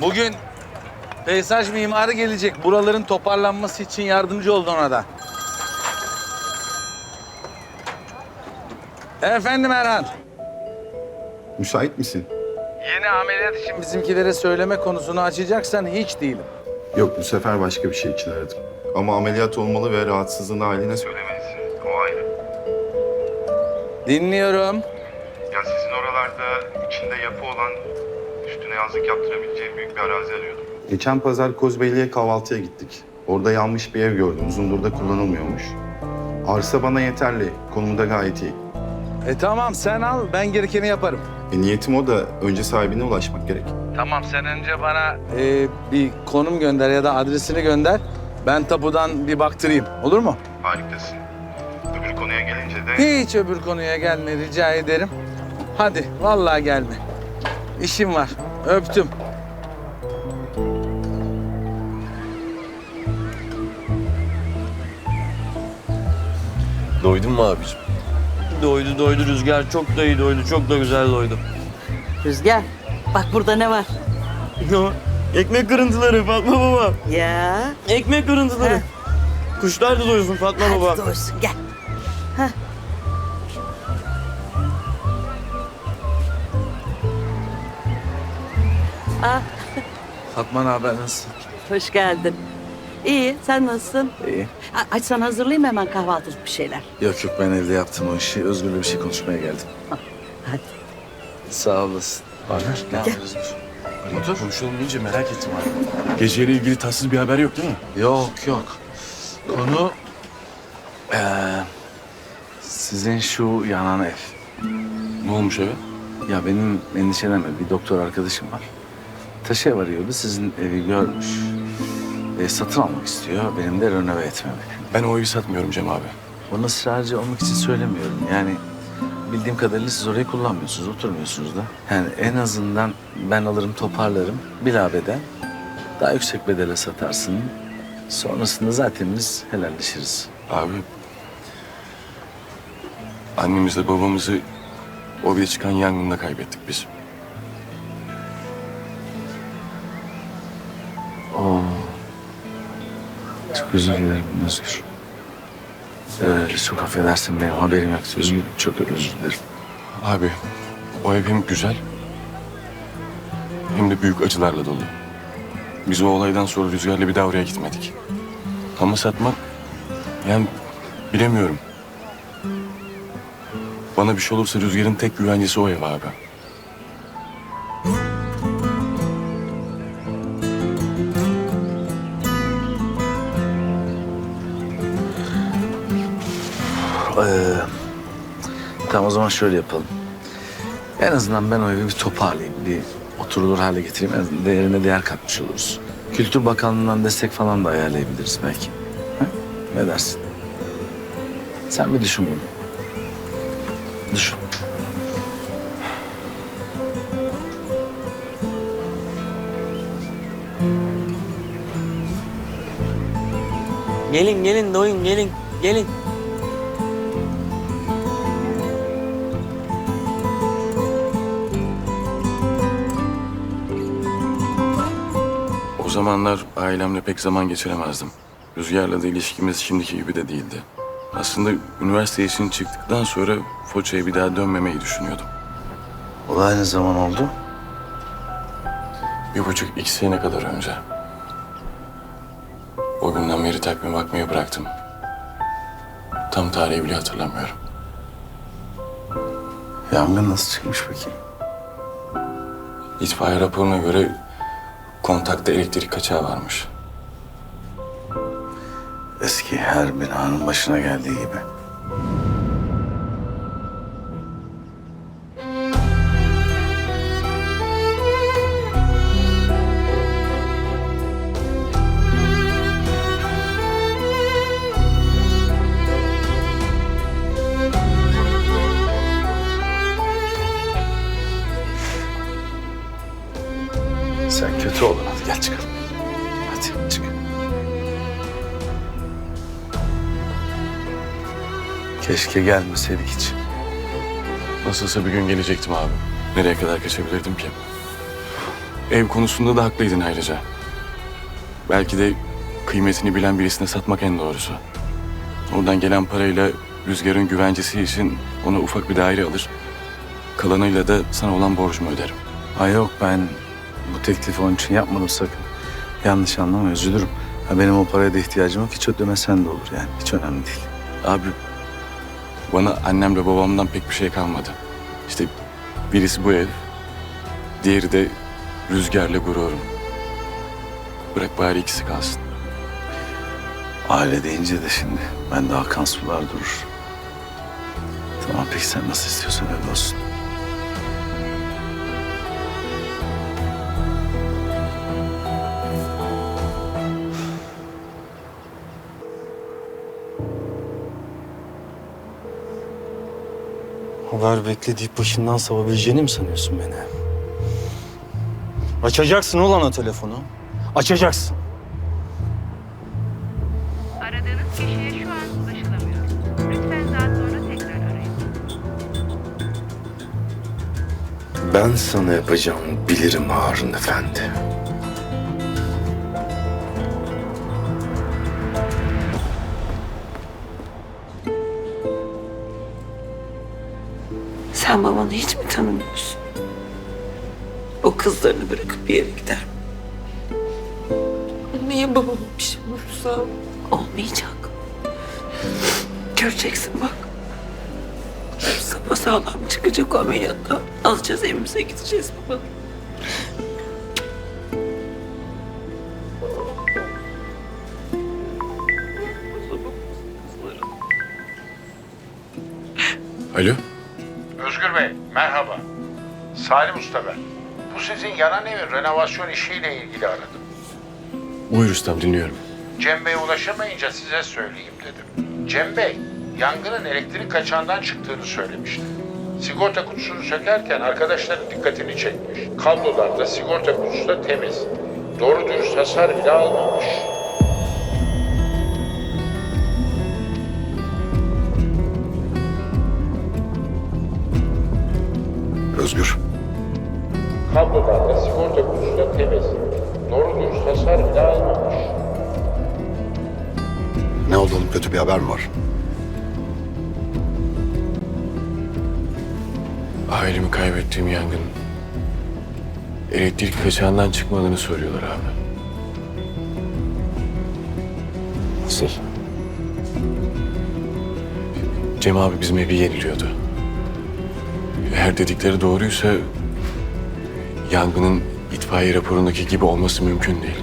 Bugün peyzaj mimarı gelecek. Buraların toparlanması için yardımcı oldu ona da. Efendim Erhan. Müsait misin? Yeni ameliyat için bizimkilere söyleme konusunu açacaksan hiç değilim. Yok bu sefer başka bir şey için aradım. Ama ameliyat olmalı ve rahatsızlığın haline söylemelisin. O ayrı. Dinliyorum. Ya sizin oralarda içinde yapı olan üstüne yazlık yaptırabileceğim büyük bir arazi arıyordum. Geçen pazar Kozbeyli'ye kahvaltıya gittik. Orada yanmış bir ev gördüm. Uzundur'da kullanılmıyormuş. Arsa bana yeterli. Konumu da gayet iyi. E tamam sen al ben gerekeni yaparım. E, niyetim o da önce sahibine ulaşmak gerek. Tamam sen önce bana e, bir konum gönder ya da adresini gönder. Ben tapudan bir baktırayım. Olur mu? Harikasın. Öbür konuya gelince de... Hiç öbür konuya gelme rica ederim. Hadi vallahi gelme. İşim var. Öptüm. Doydun mu abicim? Doydu doydu Rüzgar. Çok da iyi doydu. Çok da güzel doydu. Rüzgar, bak burada ne var? Ekmek kırıntıları Fatma baba. Ya. Ekmek kırıntıları. Heh. Kuşlar da doysun Fatma baba. Hadi doysun gel. Ah, Fatma ne haber nasılsın? hoş geldin. İyi, sen nasılsın? İyi. Ha, Aç sana hazırlayayım hemen kahvaltılık bir şeyler. Yok yok ben evde yaptım o işi. Özgür'le bir şey konuşmaya geldim. Hadi. Sağ olasın. Haber? Ne yapıyoruz? Motor konuşalım deyince merak ettim abi. Geceyle ilgili tatsız bir haber yok değil mi? Yok yok. Konu eee, sizin şu yanan ev. Ne olmuş eve? Ya benim endişelenme bir doktor arkadaşım var. Taşı ev arıyordu sizin evi görmüş. E, satın almak istiyor. Benim de renove etmemi. Ben o evi satmıyorum Cem abi. Onu ısrarcı olmak için söylemiyorum. Yani bildiğim kadarıyla siz orayı kullanmıyorsunuz, oturmuyorsunuz da. Yani en azından ben alırım toparlarım. Bilabeden daha yüksek bedele satarsın. Sonrasında zaten biz helalleşiriz. Abi... Annemizle babamızı oraya çıkan yangında kaybettik biz. Özür dilerim Özgür. Ee, çok affedersin benim haberim yoktu. Özgür çok özür dilerim. Abi o ev hem güzel hem de büyük acılarla dolu. Biz o olaydan sonra Rüzgar'la bir daha oraya gitmedik. Ama satmak yani bilemiyorum. Bana bir şey olursa Rüzgar'ın tek güvencesi o ev abi. Tamam o zaman şöyle yapalım. En azından ben o evi bir toparlayayım. Bir oturulur hale getireyim. En azından değerine değer katmış oluruz. Kültür Bakanlığı'ndan destek falan da ayarlayabiliriz belki. Ha? Ne dersin? Sen bir düşün bunu. Düşün. Gelin gelin doyun gelin. Gelin. O zamanlar ailemle pek zaman geçiremezdim. Rüzgar'la da ilişkimiz şimdiki gibi de değildi. Aslında üniversite için çıktıktan sonra Foça'ya bir daha dönmemeyi düşünüyordum. Olay ne zaman oldu? Bir buçuk iki sene kadar önce. O günden beri takvime bakmayı bıraktım. Tam tarihi bile hatırlamıyorum. Yangın nasıl çıkmış peki? İtfaiye raporuna göre kontakta elektrik kaçağı varmış. Eski her binanın başına geldiği gibi. Keşke gelmeseydik hiç. Nasılsa bir gün gelecektim abi. Nereye kadar kaçabilirdim ki? Ev konusunda da haklıydın ayrıca. Belki de kıymetini bilen birisine satmak en doğrusu. Oradan gelen parayla Rüzgar'ın güvencesi için ona ufak bir daire alır. Kalanıyla da sana olan borcumu öderim. Ay yok ben bu teklifi onun için yapmadım sakın. Yanlış anlama üzülürüm. Ha, benim o paraya da ihtiyacım yok. Hiç ödemesen de olur yani. Hiç önemli değil. Abi bana annemle babamdan pek bir şey kalmadı. İşte birisi bu ev, diğeri de Rüzgar'la gururum. Bırak bari ikisi kalsın. Aile deyince de şimdi ben de akan sular durur. Tamam peki sen nasıl istiyorsan öyle olsun. Haber bekleyip başından savabileceğini mi sanıyorsun beni? Açacaksın ulan o telefonu. Açacaksın. Aradığınız kişiye şu an ulaşılamıyor. Lütfen daha sonra tekrar arayın. Ben sana yapacağımı bilirim Harun Efendi. Sen babanı hiç mi tanımıyorsun? O kızlarını bırakıp bir yere gider mi? Niye babam bir şey olursa? Olmayacak. Göreceksin bak. Sapasağlam çıkacak o ameliyattan. Alacağız evimize gideceğiz baba. Alo? Merhaba. Salim Usta ben. Bu sizin yanan evin renovasyon işiyle ilgili aradım. Buyur ustam dinliyorum. Cem Bey'e ulaşamayınca size söyleyeyim dedim. Cem Bey, yangının elektrik kaçağından çıktığını söylemişti. Sigorta kutusunu sökerken arkadaşların dikkatini çekmiş. Kablolarda sigorta kutusu da temiz. Doğru dürüst hasar bile almamış. Özgür. Kablolarda sigorta kutusu da temiz. Doğru dürüst hasar bile almamış. Ne oldu oğlum kötü bir haber mi var? Ailemi kaybettiğim yangın elektrik kaçağından çıkmadığını söylüyorlar abi. Nasıl? Cem abi bizim evi yeniliyordu. Eğer dedikleri doğruysa yangının itfaiye raporundaki gibi olması mümkün değil.